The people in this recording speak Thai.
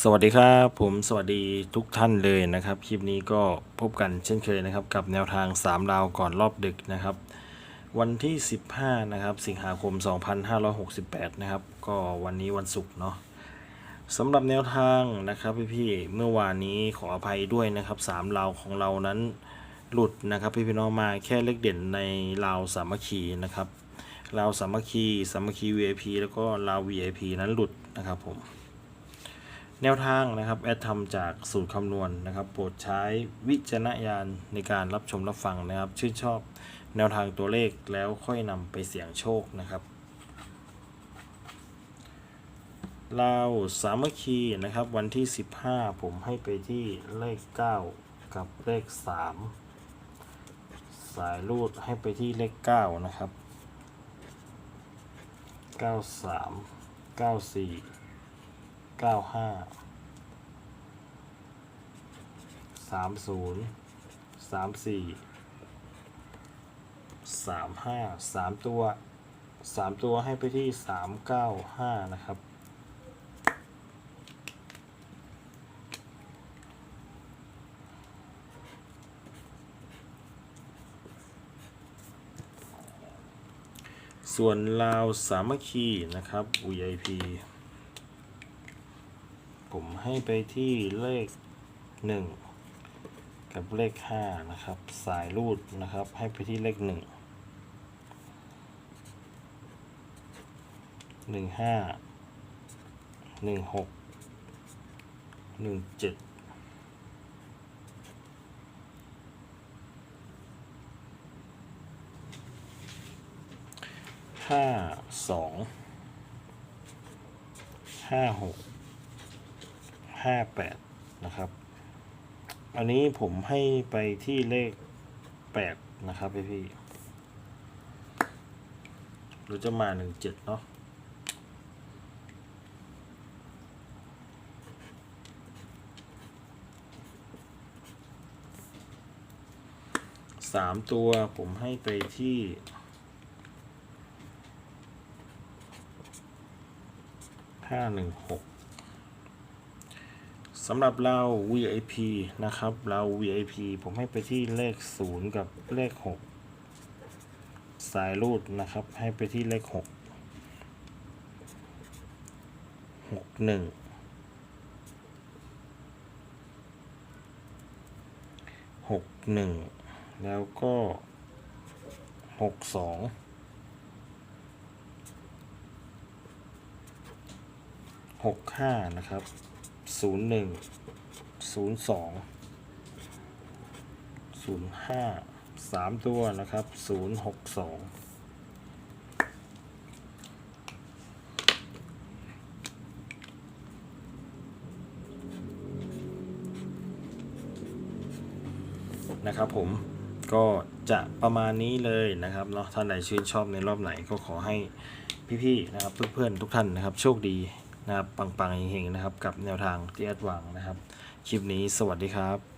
สวัสดีครับผมสวัสดีทุกท่านเลยนะครับ คลิปนี้ก็พบกันเช่นเคยนะครับ กับแนวทาง 3 ดาวก่อนรอบดึกนะครับ วันที่ 15 นะครับ สิงหาคม 2568 นะครับ ก็วันนี้วันศุกร์เนาะสำหรับแนวทางนะครับพี่ๆเมื่อวานนี้ขออภัยด้วยนะครับ3ราวของเรานั้นหลุดนะครับพี่พี่น้องมาแค่เลขเด่นในราวสามัคคีนะครับราวสามัคคีสามัคคี VIP แล้วก็ราว VIP นั้นหลุดนะครับผม แนวทางนะครับแอดทำจากสูตรคำนวณนะครับ โปรดใช้วิจารณญาณในการรับชมรับฟังนะครับ ชื่นชอบแนวทางตัวเลขแล้วค่อยนำไปเสี่ยงโชคนะครับลาสามัคคีนะครับ วันที่ 15 ผมให้ไปที่เลข 9 กับเลข 3 สายรูดให้ไปที่เลข 9 นะครับ 93 94 เก้าห้าสามศูนย์สามสี่สามห้าสามตัวสามตัวให้ไปที่สามเก้าห้านะครับ ส่วนลาวสามัคคีนะครับ VIP ผมให้ไปที่เลขหนึ่งกับเลขห้านะครับ สายรูดนะครับ ให้ไปที่เลขหนึ่งหนึ่งห้าหนึ่ง หกหนึ่งเจ็ดห้าแปดนะครับ อันนี้ผมให้ไปที่เลขแปดนะครับพี่พี่หรือจะมาหนึ่งเจ็ดเนาะสามตัวผมให้ไปที่ห้าหนึ่งหก สำหรับเรา VIP นะครับเรา VIP ผมให้ไปที่เลข 0 กับเลข 6 สายรูดนะครับให้ไปที่เลข 6 6 1 6 1แล้วก็6 2 6 5นะครับ ศูนย์หนึ่งศูนย์สองศูนย์ห้าสามตัวนะครับศูนย์หกสองนะครับผมก็จะประมาณนี้เลยนะครับเนาะท่านใดชื่นชอบในรอบไหนก็ขอให้พี่ๆนะครับเพื่อนๆทุกท่านนะครับโชคดี นะครับปังๆเฮงๆนะครับ กับแนวทางที่แอดหวังนะครับ คลิปนี้สวัสดีครับ